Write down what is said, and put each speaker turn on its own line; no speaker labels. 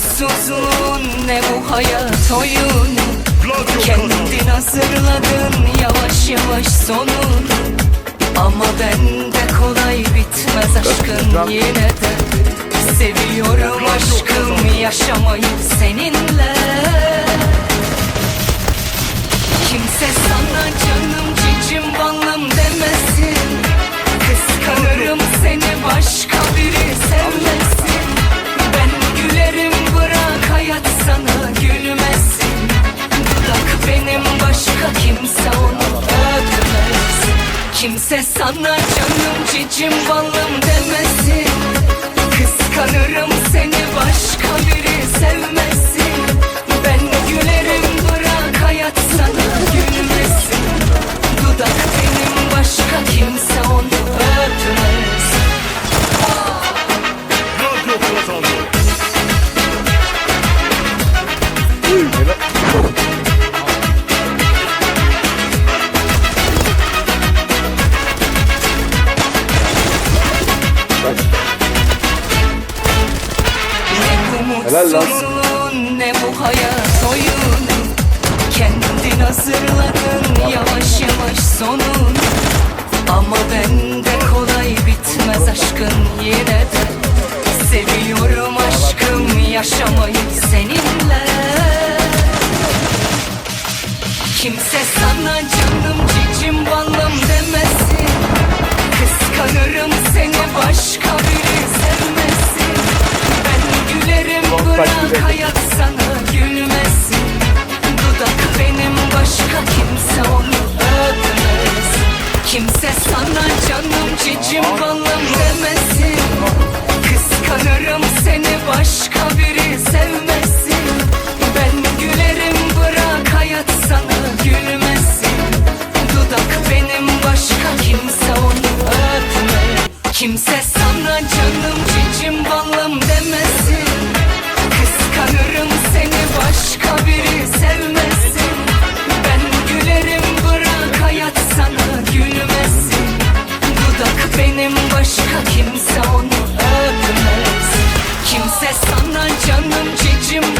mutsuzluğun ne bu hayat oyunu. Kendin hazırladın yavaş yavaş sonunu Ama bende kolay bitmez aşkın yine de. Seviyorum aşkım yaşamayı seninle Kimse sana canım cicim balım demesin. Kıskanırım seni başka biri sevmesin
Helal lan.
ne bu hayat oyunu Kendin hazırladın yavaş yavaş sonunu Ama bende kolay bitmez aşkın yine de. Seviyorum aşkım yaşamayı seninle. Kimse sana canım takdir hayat sana gülmesin. Dudak benim başka kimse onu öpmez Kimse sana canım cicim balım demesin. Kıskanırım seni başka biri sevmesin. Ben gülerim bırak hayat sana gülmesin. Dudak benim başka kimse onu öpmez Kimse будем